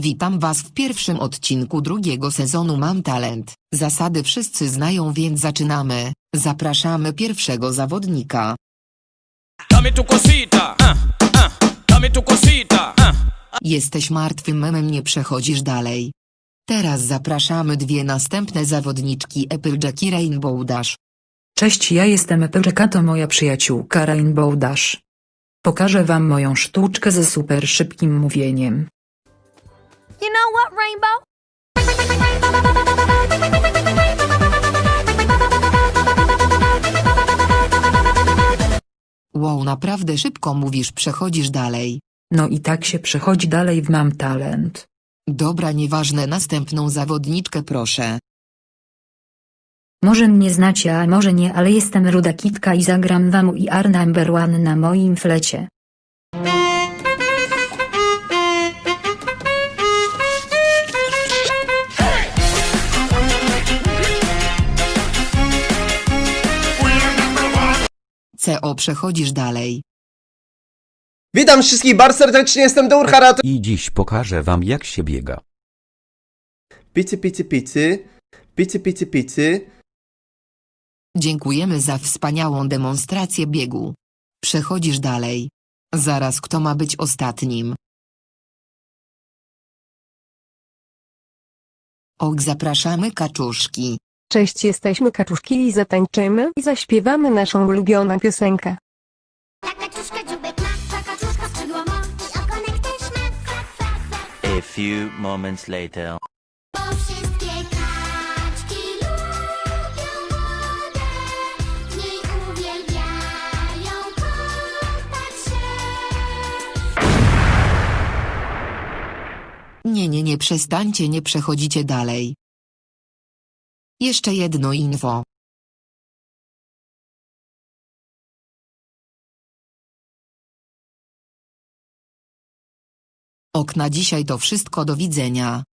Witam Was w pierwszym odcinku drugiego sezonu Mam Talent. Zasady wszyscy znają więc zaczynamy. Zapraszamy pierwszego zawodnika. Tu tu. Jesteś martwym memem nie przechodzisz dalej. Teraz zapraszamy dwie następne zawodniczki Applejack i Rainbow Dash. Cześć, ja jestem Applejack, to moja przyjaciółka Rainbow Dash. Pokażę wam moją sztuczkę ze super szybkim mówieniem. You know what, Rainbow? Wow naprawdę szybko mówisz przechodzisz dalej. No i tak się przechodzi dalej w Mam Talent. Dobra nieważne następną zawodniczkę proszę. Może mnie znacie, a może nie, ale jestem Ruda Kitka i zagram wam i R number one na moim flecie. CO przechodzisz dalej. Witam wszystkich bardzo serdecznie, jestem Dour I dziś pokażę wam jak się biega. Picy, picy, picy. Picy, picy, picy. Dziękujemy za wspaniałą demonstrację biegu. Przechodzisz dalej. Zaraz kto ma być ostatnim? Och zapraszamy kaczuszki. Cześć, jesteśmy kaczuszki i zatańczymy i zaśpiewamy naszą ulubioną piosenkę. Ta kaczuszka dziubek ma, ta kaczuszka skrzydła ma i ogonek też ma. Fa, fa, fa. A few moments later. Bo wszystkie kaczki lubią wodę, w niej uwielbiają kąpać się. Nie nie nie przestańcie nie przechodzicie dalej. Jeszcze jedno info. Ok na dzisiaj to wszystko do widzenia.